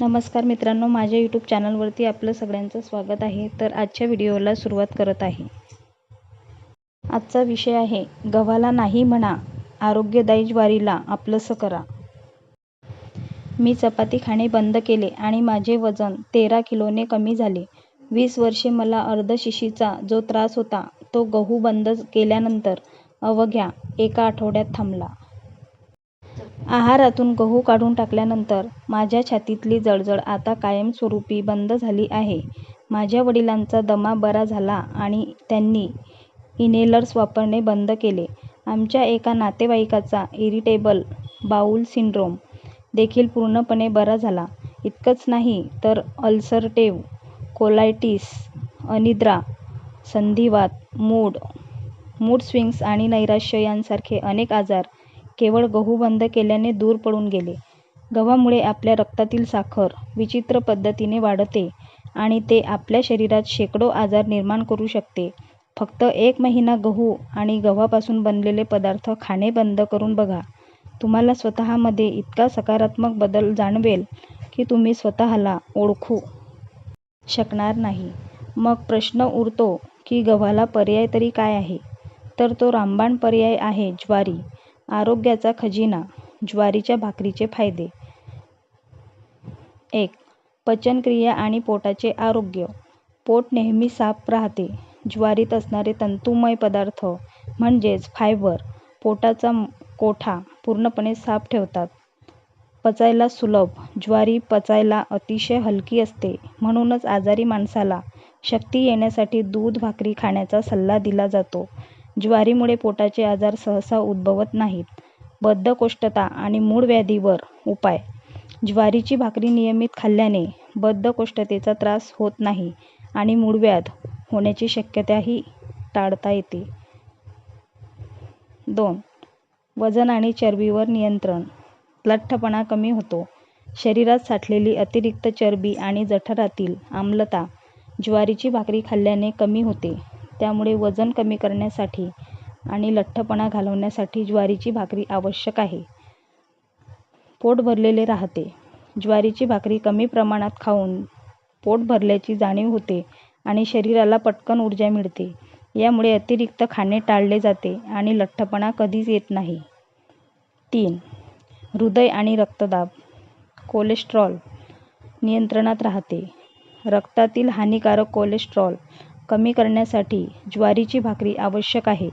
नमस्कार मित्रांनो माझ्या यूट्यूब चॅनलवरती आपलं सगळ्यांचं स्वागत आहे. तर आजच्या व्हिडिओला सुरुवात करत आहे. आजचा विषय आहे गव्हाला नाही म्हणा आरोग्यदायी ज्वारीला आपलंसं करा. मी चपाती खाणे बंद केले आणि माझे वजन तेरा किलोने कमी झाले. वीस वर्षे मला अर्धशिशीचा जो त्रास होता तो गहू बंद केल्यानंतर अवघ्या एका आठवड्यात थांबला. आहारातून गहू काढून टाकल्यानंतर माझ्या छातीतली जळजळ आता कायमस्वरूपी बंद झाली आहे. माझ्या वडिलांचा दमा बरा झाला आणि त्यांनी इन्हेलर्स वापरणे बंद केले. आमच्या एका नातेवाईकाचा इरिटेबल बाऊल सिंड्रोम देखील पूर्णपणे बरा झाला. इतकंच नाही तर अल्सरटेव कोलायटिस अनिद्रा संधिवात मूड मूड स्विंग्स आणि नैराश्य यांसारखे अनेक आजार केवळ गहू बंद केल्याने दूर पडून गेले. गव्हामुळे आपल्या रक्तातील साखर विचित्र पद्धतीने वाढते आणि ते आपल्या शरीरात शेकडो आजार निर्माण करू शकते. फक्त एक महिना गहू आणि गव्हापासून बनलेले पदार्थ खाणे बंद करून बघा. तुम्हाला स्वतःमध्ये इतका सकारात्मक बदल जाणवेल की तुम्ही स्वतःला ओळखू शकणार नाही. मग प्रश्न उरतो की गव्हाला पर्याय तरी काय आहे? तर तो रामबाण पर्याय आहे ज्वारी. आरोग्याचा खजिना ज्वारीच्या भाकरीचे फायदे. एक पचनक्रिया आणि पोटाचे आरोग्य. पोट नेहमी साफ राहते. ज्वारीत असणारे तंतुमय पदार्थ म्हणजेच फायबर पोटाचा कोठा पूर्णपणे साफ ठेवतात. पचायला सुलभ. ज्वारी पचायला अतिशय हलकी असते. म्हणूनच आजारी माणसाला शक्ती येण्यासाठी दूध भाकरी खाण्याचा सल्ला दिला जातो. ज्वारीमुळे पोटाचे आजार सहसा उद्भवत नाहीत. बद्धकोष्ठता आणि मूळव्याधीवर उपाय. ज्वारीची भाकरी नियमित खाल्ल्याने बद्धकोष्ठतेचा त्रास होत नाही आणि मूळव्याध होण्याची शक्यताही टाळता येते. दोन. वजन आणि चरबीवर नियंत्रण. लठ्ठपणा कमी होतो. शरीरात साठलेली अतिरिक्त चरबी आणि जठरातील आम्लता ज्वारीची भाकरी खाल्ल्याने कमी होते. त्यामुळे वजन कमी करण्यासाठी आणि लठ्ठपणा घालवण्यासाठी ज्वारीची भाकरी आवश्यक आहे. पोट भरलेले राहते. ज्वारीची भाकरी कमी प्रमाणात खाऊन पोट भरल्याची जाणीव होते आणि शरीराला पटकन ऊर्जा मिळते. यामुळे अतिरिक्त खाणे टाळले जाते आणि लठ्ठपणा कधीच येत नाही. तीन. हृदय आणि रक्तदाब. कोलेस्ट्रॉल नियंत्रणात राहते. रक्तातील हानिकारक कोलेस्ट्रॉल कमी करण्यासाठी ज्वारीची भाकरी आवश्यक आहे.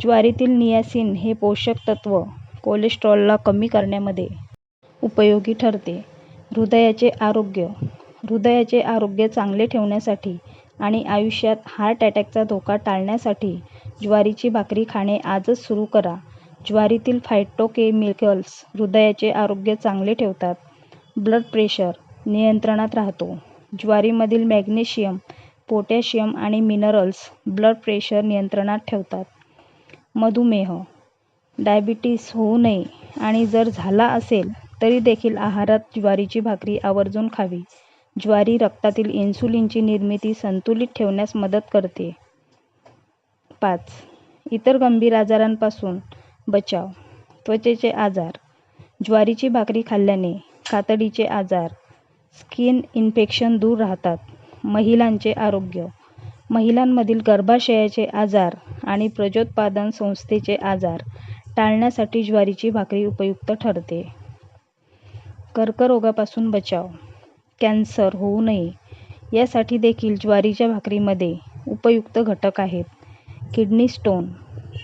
ज्वारीतील नियासिन हे पोषक तत्व कोलेस्ट्रॉलला कमी करण्यामध्ये उपयोगी ठरते. हृदयाचे आरोग्य हृदयाचे आरोग्य चांगले ठेवण्यासाठी आणि आयुष्यात हार्ट अटॅकचा धोका टाळण्यासाठी ज्वारीची भाकरी खाणे आजच सुरू करा. ज्वारीतील फायटोकेमिकल्स हृदयाचे आरोग्य चांगले ठेवतात. ब्लड प्रेशर नियंत्रणात राहतो. ज्वारीमधील मॅग्नेशियम पोटॅशियम आणि मिनरल्स ब्लड प्रेशर नियंत्रणात ठेवतात. मधुमेह. डायबिटीस होऊ नये आणि जर झाला असेल तरी देखील आहारात ज्वारीची भाकरी आवर्जून खावी. ज्वारी रक्तातील इन्सुलिनची निर्मिती संतुलित ठेवण्यास मदत करते. पाच. इतर गंभीर आजारांपासून बचाव. त्वचेचे आजार. ज्वारीची भाकरी खाल्ल्याने कातडीचे आजार स्किन इन्फेक्शन दूर राहतात. महिलांचे आरोग्य. महिलांमधील गर्भाशयाचे आजार आणि प्रजोत्पादन संस्थेचे आजार टाळण्यासाठी ज्वारीची भाकरी उपयुक्त ठरते. कर्करोगापासून बचाव. कॅन्सर होऊ नये. यासाठी देखील ज्वारीच्या भाकरीमध्ये उपयुक्त घटक आहेत. किडनी स्टोन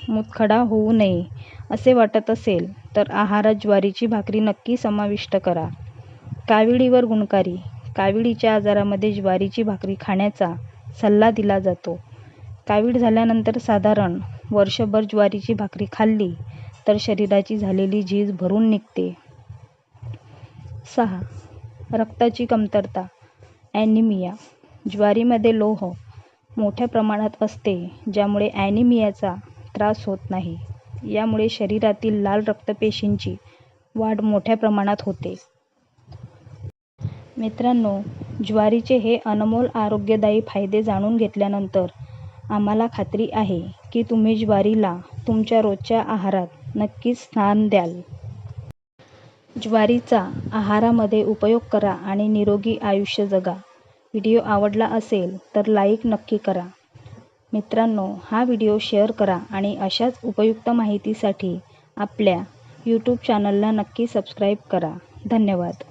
मुतखडा होऊ नये असे वाटत असेल तर आहारात ज्वारीची भाकरी नक्की समाविष्ट करा. काविळीवर गुणकारी. काविळीच्या आजारामध्ये ज्वारीची भाकरी खाण्याचा सल्ला दिला जातो. कावीळ झाल्यानंतर साधारण वर्षभर ज्वारीची भाकरी खाल्ली तर शरीराची झालेली झीज भरून निघते. सहा. रक्ताची कमतरता. ॲनिमिया. ज्वारीमध्ये लोह मोठ्या प्रमाणात असते ज्यामुळे ॲनिमियाचा त्रास होत नाही. यामुळे शरीरातील लाल रक्तपेशींची वाढ मोठ्या प्रमाणात होते. मित्रांनो ज्वारीचे हे अनमोल आरोग्यदायी फायदे जाणून घेतल्यानंतर आम्हाला खात्री आहे की तुम्ही ज्वारीला तुमच्या रोजच्या आहारात नक्कीच स्थान द्याल. ज्वारीचा आहारामध्ये उपयोग करा आणि निरोगी आयुष्य जगा. व्हिडिओ आवडला असेल तर लाईक नक्की करा. मित्रांनो हा व्हिडिओ शेअर करा आणि अशाच उपयुक्त माहितीसाठी आपल्या यूट्यूब चॅनलला नक्की सबस्क्राईब करा. धन्यवाद.